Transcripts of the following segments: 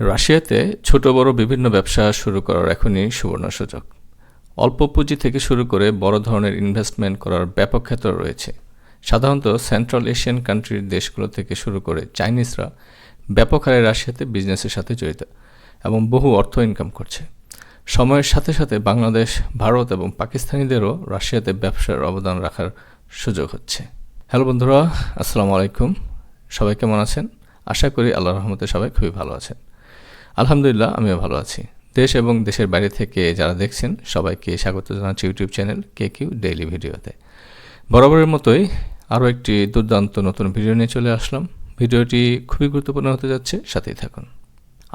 রাশিয়াতে ছোট বড় বিভিন্ন ব্যবসা শুরু করার এখনই সুবর্ণ সুযোগ। অল্প পুঁজি থেকে শুরু করে বড় ধরনের ইনভেস্টমেন্ট করার ব্যাপক ক্ষেত্র রয়েছে। সাধারণত সেন্ট্রাল এশিয়ান কান্ট্রির দেশগুলো থেকে শুরু করে চাইনিজরা ব্যাপক হারে রাশিয়াতে বিজনেসের সাথে জড়িত এবং বহু অর্থ ইনকাম করছে। সময়ের সাথে সাথে বাংলাদেশ, ভারত এবং পাকিস্তানিদেরও রাশিয়াতে ব্যবসার অবদান রাখার সুযোগ হচ্ছে। হ্যালো বন্ধুরা, আসসালামু আলাইকুম। সবাই কেমন আছেন? আশা করি আল্লাহ রহমতে সবাই খুবই ভালো আছেন। আলহামদুলিল্লাহ, আমিও ভালো আছি। দেশ এবং দেশের বাইরে থেকে যারা দেখছেন, সবাইকে স্বাগত জানাচ্ছি YouTube channel K Q daily ভিডিওতে। বরাবরের মতোই আরও একটি দুর্দান্ত নতুন ভিডিও নিয়ে চলে আসলাম। ভিডিওটি খুবই গুরুত্বপূর্ণ হতে যাচ্ছে, সাথেই থাকুন।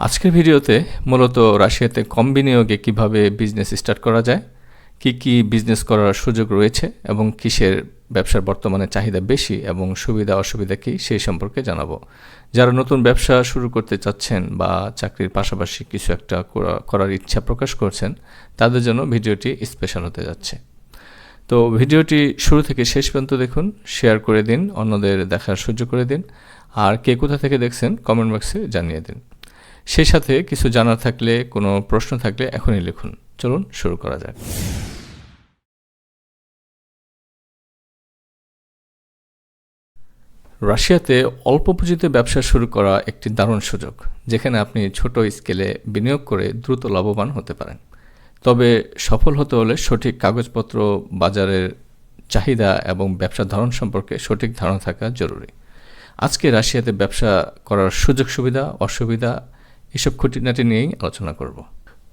আজকের ভিডিওতে মূলত রাশিয়াতে কম বিনিয়োগে কীভাবে বিজনেস স্টার্ট করা যায়, কি কি বিজনেস করার সুযোগ রয়েছে এবং কিসের ব্যবসার বর্তমানে চাহিদা বেশি এবং সুবিধা অসুবিধা কী সেই সম্পর্কে জানাব। যারা নতুন ব্যবসা শুরু করতে চাচ্ছেন বা চাকরির পাশাপাশি কিছু একটা করা- করার ইচ্ছা প্রকাশ করছেন, তাদের জন্য ভিডিওটি স্পেশাল হতে যাচ্ছে। তো ভিডিওটি শুরু থেকে শেষ পর্যন্ত দেখুন শেয়ার করে দিন, অন্যদের দেখার সুযোগ করে দিন, আর কে কোথা থেকে দেখছেন কমেন্ট বক্সে জানিয়ে দিন। সেই সাথে কিছু জানার থাকলে, কোনো প্রশ্ন থাকলে এখনই লিখুন। চলুন শুরু করা যাক। রাশিয়াতে অল্প পুঁজিতে ব্যবসা শুরু করা একটি দারুণ সুযোগ, যেখানে আপনি ছোট স্কেলে বিনিয়োগ করে দ্রুত লাভবান হতে পারেন। তবে সফল হতে হলে সঠিক কাগজপত্র, বাজারের চাহিদা এবং ব্যবসার ধরন সম্পর্কে সঠিক ধারণা থাকা জরুরি। আজকে রাশিয়াতে ব্যবসা করার সুযোগ সুবিধা, অসুবিধা, এসব খুঁটিনাটি নিয়েই আলোচনা করব।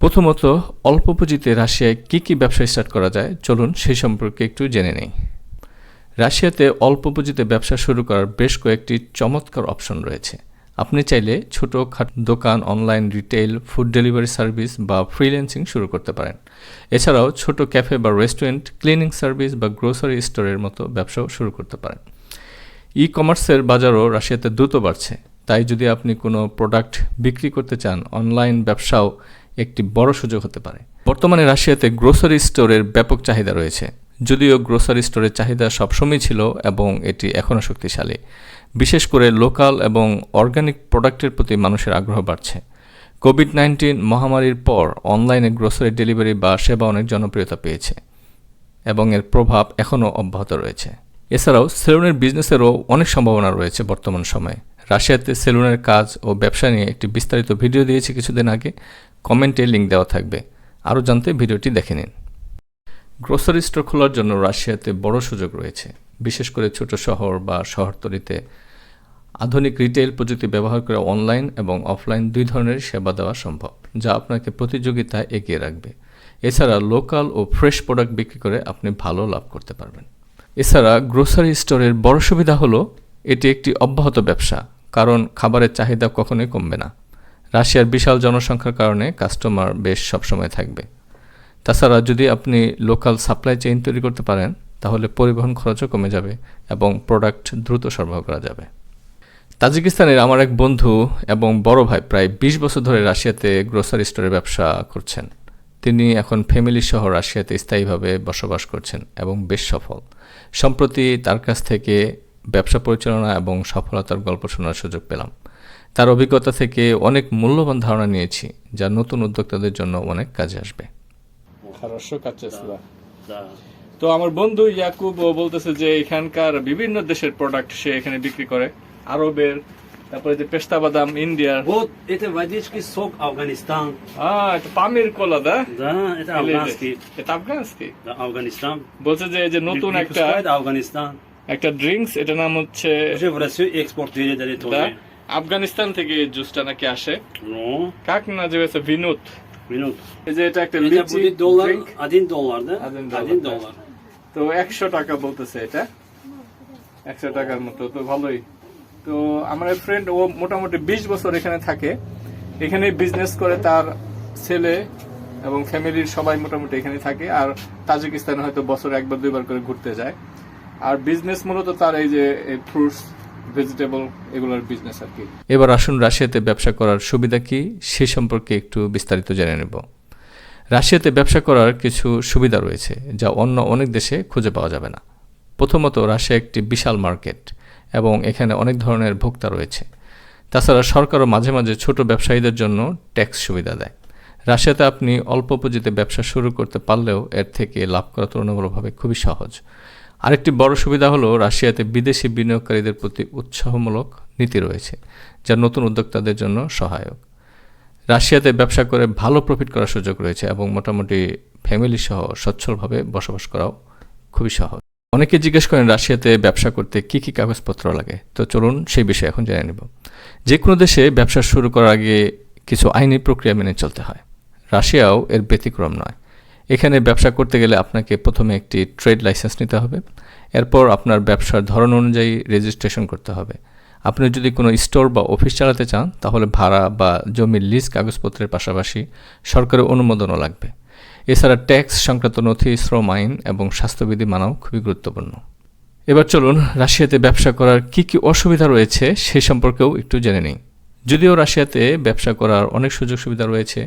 প্রথমত, অল্প পুঁজিতে রাশিয়ায় কী কী ব্যবসা স্টার্ট করা যায়? চলুন সেই সম্পর্কে একটু জেনে নেই। রাশিয়াতে অল্প পুঁজিতে ব্যবসা শুরু করার বেশ কয়েকটি চমৎকার অপশন রয়েছে। আপনি চাইলে ছোট খাট দোকান, online retail food delivery service বা ফ্রিল্যান্সিং শুরু করতে পারেন। এছাড়াও ছোট ক্যাফে বা রেস্টুরেন্ট, ক্লিনিং সার্ভিস বা গ্রোসারি স্টোরের মতো ব্যবসাও শুরু করতে পারেন। ই কমার্সের বাজারও রাশিয়াতে দ্রুত বাড়ছে। তাই যদি আপনি কোনো প্রোডাক্ট বিক্রি করতে চান, অনলাইন ব্যবসাও একটি বড় সুযোগ হতে পারে। বর্তমানে রাশিয়াতে গ্রোসারি স্টোরের ব্যাপক চাহিদা রয়েছে। যদিও গ্রোসারি স্টোরের চাহিদা সবসময় ছিল এবং এটি এখনও শক্তিশালী। বিশেষ করে লোকাল এবং অর্গানিক প্রোডাক্টের প্রতি মানুষের আগ্রহ বাড়ছে। কোভিড নাইন্টিন মহামারীর পর অনলাইনে গ্রোসারি ডেলিভারি বা সেবা অনেক জনপ্রিয়তা পেয়েছে এবং এর প্রভাব এখনও অব্যাহত রয়েছে। এছাড়াও সেলুনের বিজনেসেরও অনেক সম্ভাবনা রয়েছে বর্তমান সময়ে। রাশিয়াতে সেলুনের কাজ ও ব্যবসা নিয়ে একটি বিস্তারিত ভিডিও দিয়েছি কিছুদিন আগে। কমেন্টে লিঙ্ক দেওয়া থাকবে। আরও জানতে ভিডিওটি দেখে নিন। গ্রোসারি স্টোর খোলার জন্য রাশিয়াতে বড় সুযোগ রয়েছে। বিশেষ করে ছোট শহর বা শহরতলিতে আধুনিক রিটেল প্রযুক্তি ব্যবহার করে অনলাইন এবং অফলাইন দুই ধরনের সেবা দেওয়া সম্ভব, যা আপনাকে প্রতিযোগিতায় এগিয়ে রাখবে। এছাড়া লোকাল ও ফ্রেশ প্রোডাক্ট বিক্রি করে আপনি ভালো লাভ করতে পারবেন। এছাড়া গ্রোসারি স্টোরের বড় সুবিধা হলো, এটি একটি অব্যাহত ব্যবসা, কারণ খাবারের চাহিদা কখনোই কমবে না। রাশিয়ার বিশাল জনসংখ্যার কারণে কাস্টমার বেশ সবসময় থাকবে। তাছাড়া যদি আপনি লোকাল সাপ্লাই চেইন তৈরি করতে পারেন, তাহলে পরিবহন খরচও কমে যাবে এবং প্রোডাক্ট দ্রুত সরবরাহ করা যাবে। তাজিকিস্তানের আমার এক বন্ধু এবং বড় ভাই প্রায় বিশ বছর ধরে রাশিয়াতে গ্রোসারি স্টোরের ব্যবসা করছেন। তিনি এখন ফ্যামিলি সহ রাশিয়াতে স্থায়ীভাবে বসবাস করছেন এবং বেশ সফল। সম্প্রতি তার কাছ থেকে ব্যবসা পরিচালনা এবং সফলতার গল্প শোনার সুযোগ পেলাম। তার অভিজ্ঞতা থেকে অনেক মূল্যবান ধারণা নিয়েছি, যা নতুন উদ্যোক্তাদের জন্য অনেক কাজে আসবে। আঠারোশো কাচ্চেসলা তো আমার বন্ধু ইয়াকুব বলতেছে যে এখানকার বিভিন্ন দেশের প্রোডাক্ট সে এখানে বিক্রি করে। আরবের তারপরে যে পেস্তা বাদাম ইন্ডিয়ার। এটা বাজিস কি সোক আফগানিস্তান? হ্যাঁ এটা পামির কোলা দা। এটা আফগানিস্তান। আফগানিস্তান। বলছে যে যে নতুন একটা আফগানিস্তান? একটা ড্রিঙ্কস এটা নাম হচ্ছে এক্সপোর্ট দিয়ে যায় আফগানিস্তান থেকে জুসটা নাকি আসে। কাক না যে বিনোদ। মিনুট। এই যে এটা একটা লিচি ডলার আদিন ডলার না? আদিন ডলার তো একশো টাকা বলতেছে এটা। একশো টাকার মতো তো ভালোই। তো আমার ফ্রেন্ড ও মোটামুটি বিশ বছর এখানে থাকে। এখানে বিজনেস করে তার ছেলে এবং ফ্যামিলির সবাই মোটামুটি এখানে থাকে। আর তাজিকিস্তানে হয়তো বছর একবার দুইবার করে ঘুরতে যায়। আর বিজনেস মূলত তার এই যে ফ্রুটস ভেজিটেবল এগুলোর বিজনেস আর কি। এবার আসুন রাশিয়াতে ব্যবসা করার সুবিধা কি, সে সম্পর্কে একটু বিস্তারিত জেনে নেব। রাশিয়াতে ব্যবসা করার কিছু সুবিধা রয়েছে, যা অন্য অনেক দেশে খুঁজে পাওয়া যাবে না। প্রথমত, রাশিয়া একটি বিশাল মার্কেট এবং এখানে অনেক ধরনের ভোক্তা রয়েছে। তাছাড়া সরকারও মাঝে মাঝে ছোট ব্যবসায়ীদের জন্য ট্যাক্স সুবিধা দেয়। রাশিয়াতে আপনি অল্প পুঁজিতে ব্যবসা শুরু করতে পারলেও এর থেকে লাভ করা তুলনামূলকভাবে খুবই সহজ। আরেকটি বড় সুবিধা হলো রাশিয়াতে বিদেশি বিনিয়োগকারীদের প্রতি উৎসাহমূলক নীতি রয়েছে, যা নতুন উদ্যোক্তাদের জন্য সহায়ক। রাশিয়াতে ব্যবসা করে ভালো প্রফিট করার সুযোগ রয়েছে এবং মোটামুটি ফ্যামিলি সহ সচ্ছলভাবে বসবাস করাও খুবই সহজ। অনেকে জিজ্ঞেস করেন, রাশিয়াতে ব্যবসা করতে কি কি কাগজপত্র লাগে? তো চলুন সেই বিষয়ে এখন জেনে নেব। যে কোনো দেশে ব্যবসা শুরু করার আগে কিছু আইনি প্রক্রিয়া মেনে চলতে হয়। রাশিয়াও এর ব্যতিক্রম নয়। এখানে ব্যবসা করতে গেলে আপনাকে প্রথমে একটি ট্রেড লাইসেন্স নিতে হবে। এরপর আপনার ব্যবসার ধরন অনুযায়ী রেজিস্ট্রেশন করতে হবে। আপনি যদি কোনো স্টোর বা অফিস চালাতে চান, তাহলে ভাড়া বা জমির লিজ কাগজপত্রের পাশাপাশি সরকারের অনুমোদনও লাগবে। এছাড়া ট্যাক্স সংক্রান্ত নথি, শ্রম আইন এবং স্বাস্থ্যবিধি মানাও খুবই গুরুত্বপূর্ণ। এবার চলুন রাশিয়াতে ব্যবসা করার কি কি অসুবিধা রয়েছে সে সম্পর্কেও একটু জেনে নিই। যদিও রাশিয়াতে ব্যবসা করার অনেক সুযোগ সুবিধা রয়েছে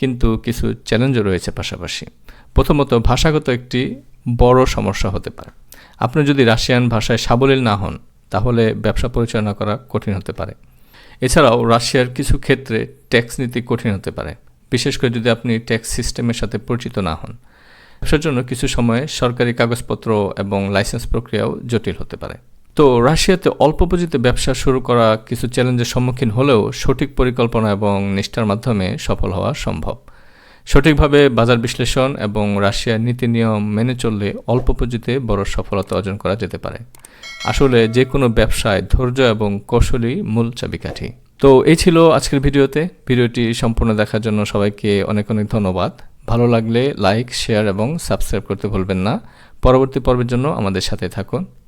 কিন্তু কিছু চ্যালেঞ্জও রয়েছে পাশাপাশি। প্রথমত, ভাষাগত একটি বড় সমস্যা হতে পারে। আপনি যদি রাশিয়ান ভাষায় সাবলীল না হন, তাহলে ব্যবসা পরিচালনা করা কঠিন হতে পারে। এছাড়াও, রাশিয়ার কিছু ক্ষেত্রে ট্যাক্স নীতি কঠিন হতে পারে। বিশেষ করে যদি আপনি ট্যাক্স সিস্টেমের সাথে পরিচিত না হন। ব্যবসার জন্য কিছু সময়ে সরকারি কাগজপত্র এবং লাইসেন্স প্রক্রিয়াও জটিল হতে পারে। তো রাশিয়াতে অল্প পুঁজিতে ব্যবসা শুরু করা কিছু চ্যালেঞ্জের সম্মুখীন হলেও সঠিক পরিকল্পনা এবং নিষ্ঠার মাধ্যমে সফল হওয়া সম্ভব। সঠিকভাবে বাজার বিশ্লেষণ এবং রাশিয়ার নীতি নিয়ম মেনে চললে অল্প পুঁজিতে বড় সফলতা অর্জন করা যেতে পারে। আসলে যে কোনো ব্যবসায় ধৈর্য এবং কৌশলই মূল চাবিকাঠি। তো এই ছিল আজকের ভিডিওতে। ভিডিওটি সম্পূর্ণ দেখার জন্য সবাইকে অনেক অনেক ধন্যবাদ। ভালো লাগলে লাইক, শেয়ার এবং সাবস্ক্রাইব করতে ভুলবেন না। পরবর্তী পর্বের জন্য আমাদের সাথে থাকুন।